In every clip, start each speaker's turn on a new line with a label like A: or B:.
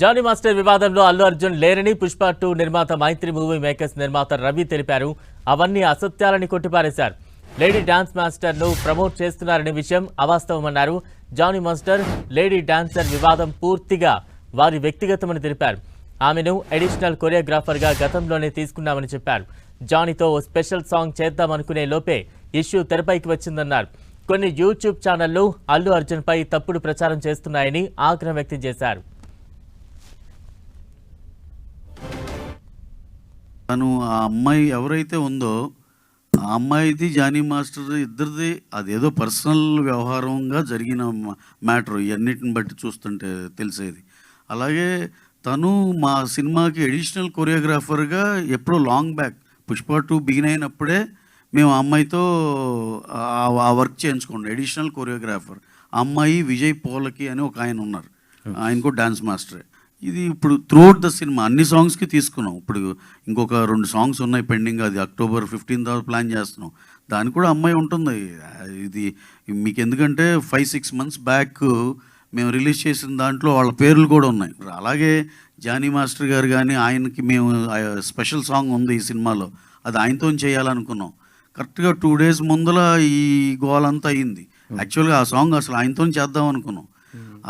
A: Johnny master వివాదంలో అల్లు అర్జున్ లేరని Pushpa two నిర్మాత మైత్రి మూవీ మేకర్స్ నిర్మాత రవి తెలిపారు. అవన్నీ అసత్యాలని కొట్టిపారేశారు. లేడీ డాన్స్ మాస్టర్ను ప్రమోట్ చేస్తున్నారనే విషయం అవాస్తవమన్నారు. జానీ మాస్టర్ లేడీ డాన్సర్ వివాదం పూర్తిగా వారి వ్యక్తిగతమని తెలిపారు. ఆమెను అడిషనల్ కొరియోగ్రాఫర్గా గతంలోనే తీసుకున్నామని చెప్పారు. జానీతో ఓ స్పెషల్ సాంగ్ చేద్దామనుకునే లోపే ఇష్యూ తెరపైకి వచ్చిందన్నారు. కొన్ని యూట్యూబ్ ఛానళ్ళు అల్లు అర్జున్ పై తప్పుడు ప్రచారం చేస్తున్నాయని ఆగ్రహం వ్యక్తం చేశారు.
B: తను ఆ అమ్మాయి ఎవరైతే ఉందో ఆ అమ్మాయిది జానీ మాస్టర్ ఇద్దరిది అదేదో పర్సనల్ వ్యవహారంగా జరిగిన మ్యాటర్. ఇవన్నిటిని బట్టి చూస్తుంటే తెలిసేది. అలాగే తను మా సినిమాకి అడిషనల్ కొరియోగ్రాఫర్గా ఎప్పుడో long back Pushpa two begin అయినప్పుడే మేము ఆ అమ్మాయితో ఆ- వర్క్ చేయించుకోండి అడిషనల్ కొరియోగ్రాఫర్. అమ్మాయి విజయ్ పోలకి అని ఒక ఆయన ఉన్నారు. ఆయన కూడా డాన్స్ మాస్టరే. ఇది ఇప్పుడు త్రూఅవుట్ ద సినిమా అన్ని సాంగ్స్కి తీసుకున్నాం. ఇప్పుడు ఇంకొక రెండు సాంగ్స్ ఉన్నాయి పెండింగ్ అది అక్టోబర్ ఫిఫ్టీన్ తర్వాత ప్లాన్ చేస్తున్నాం. దానికి కూడా అమ్మాయి ఉంటుంది. ఇది మీకు ఎందుకంటే ఫైవ్ సిక్స్ మంత్స్ బ్యాక్ మేము రిలీజ్ చేసిన దాంట్లో వాళ్ళ పేర్లు కూడా ఉన్నాయి. అలాగే జానీ మాస్టర్ గారు కానీ ఆయనకి మేము స్పెషల్ సాంగ్ ఉంది ఈ సినిమాలో. అది ఆయనతో చేయాలనుకున్నాం. కరెక్ట్గా టూ డేస్ ముందల ఈ గోల్ అంతా అయింది యాక్చువల్గా ఆ సాంగ్ అసలు ఆయనతో చేద్దాం అనుకున్నాం.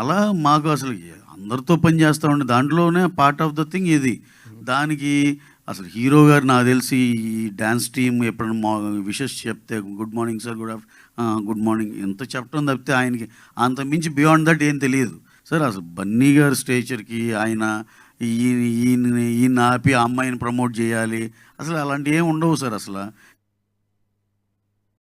B: అలా మాకు అసలు అందరితో పని చేస్తా ఉండే దాంట్లోనే పార్ట్ ఆఫ్ ద థింగ్ ఇది. దానికి అసలు హీరో గారు నాకు తెలిసి ఈ డ్యాన్స్ టీమ్ ఎప్పుడైనా మా విషెస్ చెప్తే good morning sir good after good morning ఎంత చెప్పడం తప్పితే ఆయనకి అంత మించి బియాండ్ దట్ ఏం తెలియదు. సార్ అసలు బన్నీ గారు స్టేచర్కి ఆయన ఈయన ఈయన ఈయన ఆపి ఆ అమ్మాయిని ప్రమోట్ చేయాలి. అసలు అలాంటివి ఏమి ఉండవు సార్ అసలు.